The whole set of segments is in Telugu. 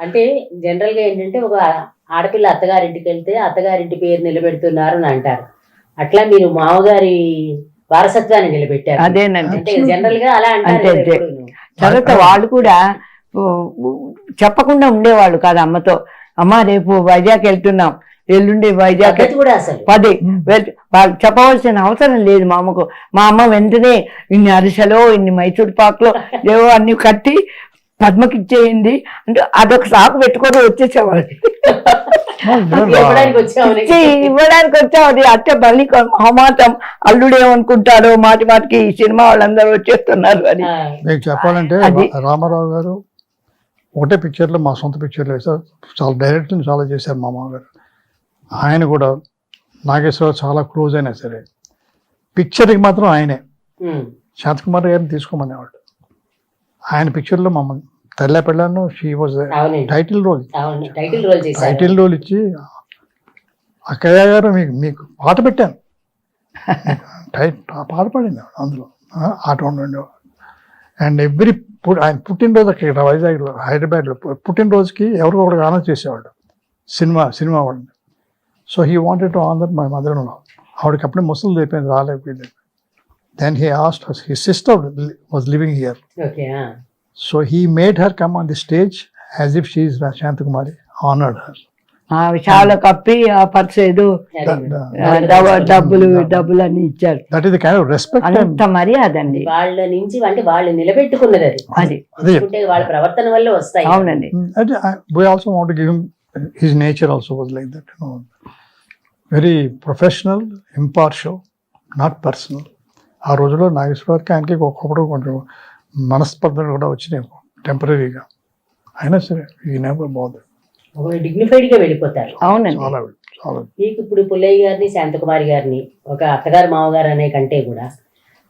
అంటే జనరల్గా ఏంటంటే ఒక ఆడపిల్ల అత్తగారింటికి వెళ్తే అత్తగారింటి పేరు నిలబెడుతున్నారు అని అంటారు. అట్లా మీరు మామగారి వారసత్వాన్ని నిలబెట్టారు. అదేనండి. అంటే జనరల్గా అలా అంటారు అంతే. ఎప్పుడూను. తర్వాత వాళ్ళు కూడా ఊ, ఊ, చెప్పకుండా ఉండేవాళ్ళు కాదు అమ్మతో. అమ్మ రేపు వైజాగ్ వెళ్తున్నాం. ఎల్లుండి వైజాగ్ పద్ధతి కూడా అసలు. పది వెళ్- వాళ్ళు చెప్పవలసిన అవసరం లేదు మా అమ్మకు మా అమ్మ వెంటనే ఇన్ని అరిసెలో ఇన్ని మైసూర్ పాకులో ఏవో అన్ని కట్టి పద్మకి ఇచ్చేయండి అంటే అదొక సాకు పెట్టుకొని వచ్చేసేవాళ్ళు. ఇవ్వడానికి వచ్చావు అత్తే మళ్ళీ మొహమాటం అల్లుడు ఏమనుకుంటారో మాటి మాటికి ఈ సినిమా వాళ్ళందరూ వచ్చేస్తున్నారు అని. మీకు చెప్పాలంటే రామారావు గారు ఒకటే పిక్చర్లో మా సొంత పిక్చర్లో వేశారు. చాలా డైరెక్ట్ని చాలా చేశారు మా మామగారు. ఆయన కూడా నాగేశ్వరరావు చాలా క్లోజ్ అయినా సరే. పిక్చర్కి మాత్రం ఆయనే. శాంతకుమార్ గారిని తీసుకోమనేవాడు. ఆయన పిక్చర్లో మమ్మల్ని తెల్ల పెళ్ళాను she was title role title role title role ఇచ్చి అక్కయ్య గారు మీకు మీకు పాట పెట్టాను. టైట్ పాట పాడింది అందులో. ఆట ఉండండి అండ్ ఎవ్రీ ఆయన పుట్టినరోజు అక్కడ వైజాగ్లో హైదరాబాద్లో పుట్టినరోజుకి ఎవరికో ఒకటి ఆనర్ చేసేవాడు. సినిమా సినిమా వాళ్ళని. So he wanted to honour my mother ఆవిడకి అప్పుడే ముసలి అయిపోయింది రాలేకపోయింది. Then he asked he sister was living here. So he made her come on the stage as if she Shantakumari honoured her విశాల కప్పి ఆ పర్స్ ఏదో డబ్బులు డబ్బులు అన్ని ఇచ్చారు. That is the kind of respect అంత మర్యాద అండి వాళ్ళ నుంచి అంటే వాళ్ళు నిలబెట్టుకున్నది అది. అది. వాళ్ళ ప్రవర్తన వల్ల వస్తాయి. అవునండి. We also want to give him his nature also was like that you know. Very ఆ రోజుల్లో నాగేశ్వరరావుకి ఆయనకి ఒక్కొక్కడు కొంచెం మనస్పర్ధలు కూడా వచ్చినాయి టెంపరీగా అయినా సరే ఈ నెవర్ బాగుంది. ఒక డిగ్నిఫైడ్గా వెళ్ళిపోతారు. అవునండి. చాలా చాలా మీకు ఇప్పుడు పుల్లయ్య గారిని శాంతకుమారి గారిని ఒక అత్తగారు మామగారు అనే కంటే కూడా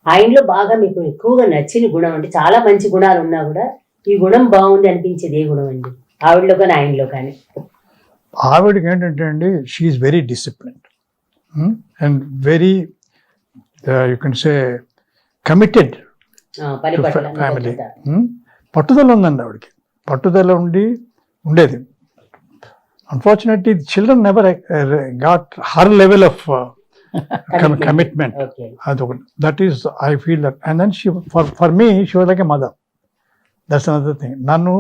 ఆయనలో బాగా మీకు ఎక్కువగా నచ్చిన గుణం అంటే చాలా మంచి గుణాలు ఉన్నా కూడా ఈ గుణం బాగుంది అనిపించేది ఏ గుణం అండి? ఆవిడలో కానీ ఆయనలో కానీ. ఆవిడకి ఏంటంటే అండి she very disciplined and very you can say committed. Hmm? పట్టుదల ఉందండి ఆవిడకి. పట్టుదల ఉండి ఉండేది. Unfortunately children never got her level of Commitment. Commitment okay అదొకటి that is I feel that and then she for for me she was like a mother that's another thing నన్ను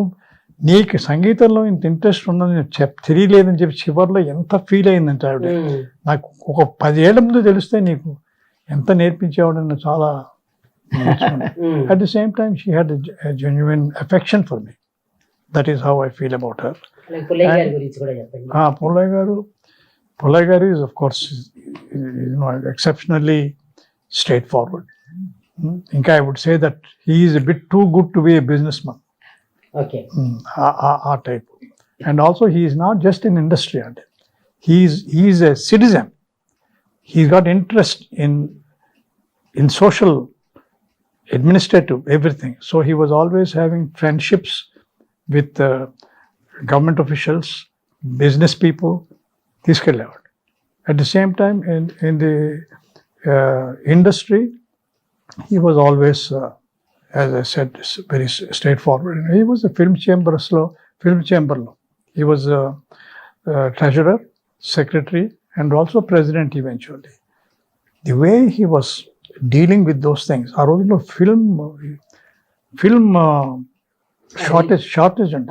నీకు సంగీతంలో ఇంత ఇంట్రెస్ట్ ఉందని చెప్ తెలియలేదని చెప్పి చివరిలో ఎంత ఫీల్ అయిందంటే ఆవిడ. ఉమ్, నాకు ఒక పది ఏళ్ళ ముందు తెలిస్తే నీకు ఎంత చాలా నేర్చుకున్నాను. ఉమ్. At the same time, she had a, a genuine affection for me. That is how I feel about her. అలాగే పుల్లయ్య గారి గురించి కూడా చెప్పండి Ah, Pullai Garu, Pullai Garu is of course, you know, exceptionally straightforward. Hmm. Inka, I would say that he is a bit too good to be a businessman. Okay Hmm. Ah, ah, ah type. And in industry. and He is he is a citizen. He's got interest in in social, administrative, everything. So he was always having friendships with uh, government officials, business people. తీసుకెళ్ళేవాడు At the same time, in in the uh, industry, he was always, uh, as I said, s- very s- straightforward. He was a film chamber లో film chamber లో he was a, uh treasurer, secretary, and also president eventually. The way he was dealing with those things, ఆ రోజుల్లో film film uh, shortage shortage అండి